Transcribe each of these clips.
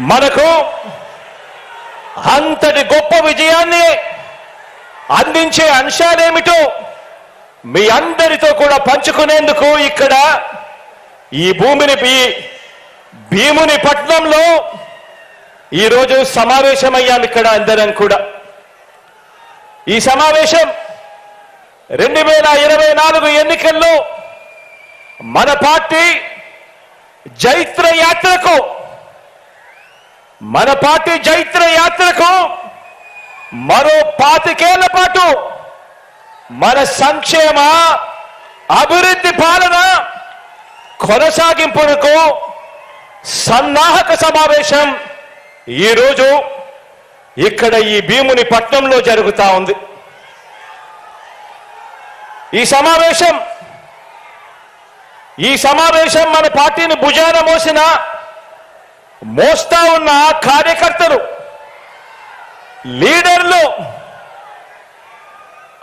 మనకు అంతటి గొప్ప విజయాన్ని అందించే అంశాలేమిటో మీ అందరితో కూడా పంచుకునేందుకు ఇక్కడ ఈ భూమిని భీముని పట్నంలో ఈరోజు సమావేశమయ్యాం ఇక్కడ అందరం కూడా. ఈ సమావేశం రెండు వేల ఇరవై నాలుగు ఎన్నికల్లో మన పార్టీ జైత్ర యాత్రకు మన పార్టీ జైత్ర యాత్రకు మరో పాతికేళ్ళ పాటు మన సంక్షేమ అభివృద్ధి పాలన కొనసాగింపునకు సన్నాహక సమావేశం ఈరోజు ఇక్కడ ఈ భీముని పట్నంలో జరుగుతా ఉంది. ఈ సమావేశం ఈ సమావేశం మన పార్టీని భుజాన మోసిన మోస్తా ఉన్న కార్యకర్తలు లీడర్లు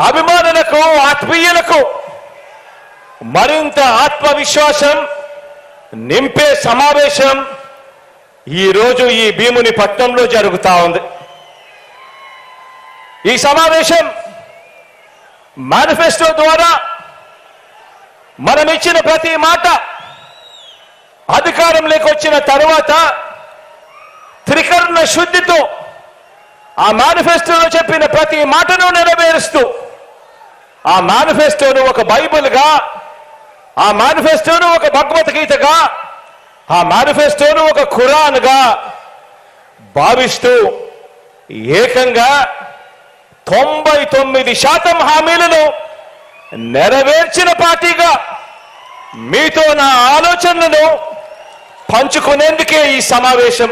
అభిమానులకు ఆత్మీయులకు మరింత ఆత్మవిశ్వాసం నింపే సమావేశం ఈరోజు ఈ భీముని పట్నంలో జరుగుతా ఉంది. ఈ సమావేశం మేనిఫెస్టో ద్వారా మనం ఇచ్చిన ప్రతి మాట అధికారంలోకి వచ్చిన తర్వాత త్రికరణ శుద్ధితో ఆ మేనిఫెస్టోలో చెప్పిన ప్రతి మాటను నెరవేరుస్తూ ఆ మేనిఫెస్టోను ఒక బైబిల్గా ఆ మేనిఫెస్టోను ఒక భగవద్గీతగా ఆ మేనిఫెస్టోను ఒక ఖురాన్గా భావిస్తూ ఏకంగా తొంభై తొమ్మిది శాతం హామీలను నెరవేర్చిన పార్టీగా మీతో నా ఆలోచనలను పంచుకునేందుకే ఈ సమావేశం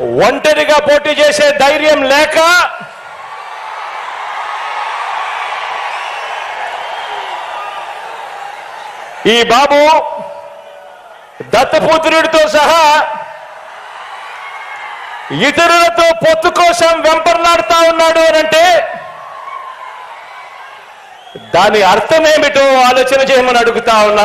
ఒంటరిగా పోటీ చేసే ధైర్యం లేక ఈ బాబు దత్తపుత్రుడితో సహా ఇతరులతో పొత్తు కోసం వెంపర్లాడుతా ఉన్నాడు అని అంటే దాని అర్థం ఏమిటో ఆలోచన చేయమని అడుగుతా ఉన్నా.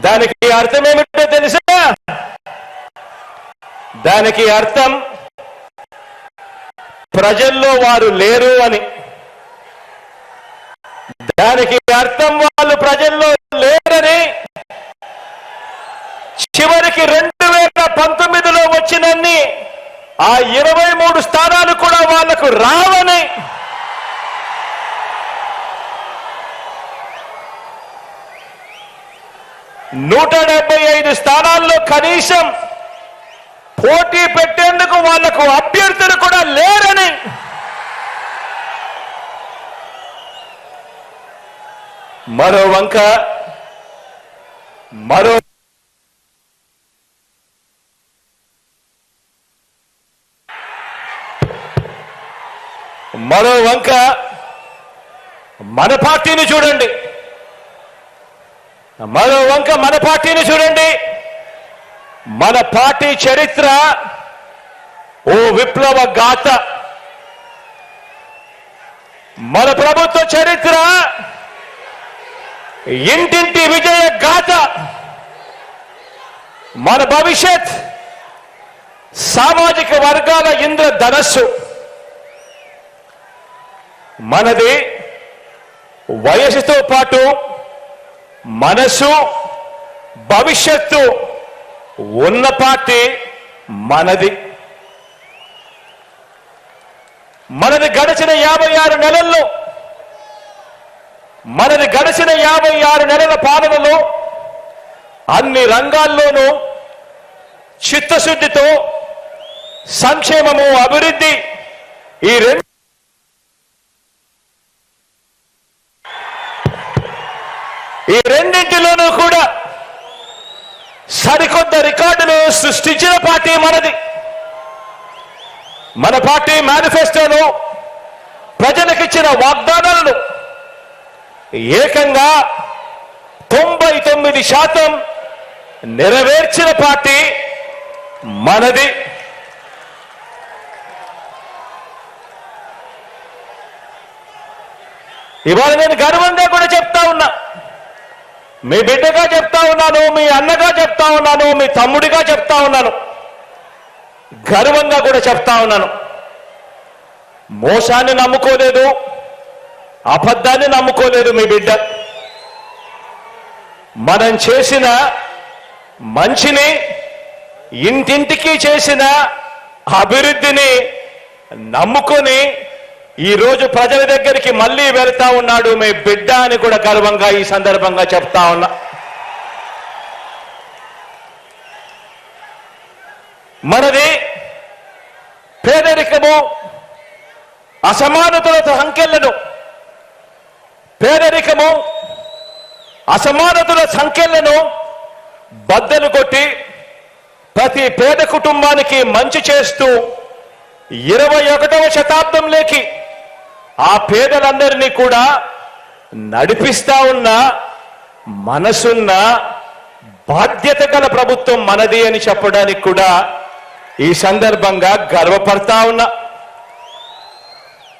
దానికి అర్థం ఏమిటో తెలుసా? దానికి అర్థం ప్రజల్లో వారు లేరు అని. దానికి అర్థం వాళ్ళు ప్రజల్లో లేరని. చివరికి రెండు వేల పంతొమ్మిదిలో వచ్చినన్ని ఆ ఇరవై మూడు స్థానాలు కూడా వాళ్ళకు రావని. నూట డెబ్బై ఐదు స్థానాల్లో కనీసం పోటీ పెట్టేందుకు వాళ్ళకు అభ్యర్థులు కూడా లేరని. మరో వంక మరో మరో వంక మన పార్టీని చూడండి. మరో వంక మన పార్టీని చూడండి. మన పార్టీ చరిత్ర ఓ విప్లవ గాథ. మన ప్రభుత్వ చరిత్ర ఇంటింటి విజయ గాథ. మన భవిష్యత్ సామాజిక వర్గాల ఇంద్ర ధనస్సు. మనది వయసుతో పాటు మనసు భవిష్యత్తు ఉన్న పార్టీ మనది. మనది గడిచిన యాభై ఆరు నెలల్లో మనది గడిచిన యాభై ఆరు నెలల పాలనలో అన్ని రంగాల్లోనూ చిత్తశుద్ధితో సంక్షేమము అభివృద్ధి ఈ రెండు ఈ రెండింటిలోనూ కూడా సరికొత్త రికార్డులు సృష్టించిన పార్టీ మనది. మన పార్టీ మేనిఫెస్టోను ప్రజలకిచ్చిన వాగ్దానాలను ఏకంగా తొంభై తొమ్మిది శాతం నెరవేర్చిన పార్టీ మనది. ఇవాళ నేను గర్వంగా కూడా చెప్తా మీ బిడ్డగా చెప్తా ఉన్నాను మీ అన్నగా చెప్తా ఉన్నాను మీ తమ్ముడిగా చెప్తా ఉన్నాను. గర్వంగా కూడా చెప్తా ఉన్నాను. మోసాన్ని నమ్ముకోలేదు అబద్ధాన్ని నమ్ముకోలేదు మీ బిడ్డ. మనం చేసిన మంచిని ఇంటింటికి చేసిన అభివృద్ధిని నమ్ముకొని ఈ రోజు ప్రజల దగ్గరికి మళ్ళీ వెళ్తా ఉన్నాడు మీ బిడ్డ అని కూడా గర్వంగా ఈ సందర్భంగా చెప్తా ఉన్నా. మనది పేదరికము అసమానతలతో సంఖ్యలను పేదరికము అసమానతల సంఖ్యలను బద్దలు కొట్టి ప్రతి పేద కుటుంబానికి మంచి చేస్తూ ఇరవై ఒకటవ శతాబ్దంలోకి ఆ పేదలందరినీ కూడా నడిపిస్తా ఉన్న మనసున్న బాధ్యత గల ప్రభుత్వం మనది అని చెప్పడానికి కూడా ఈ సందర్భంగా గర్వపడతా ఉన్నా.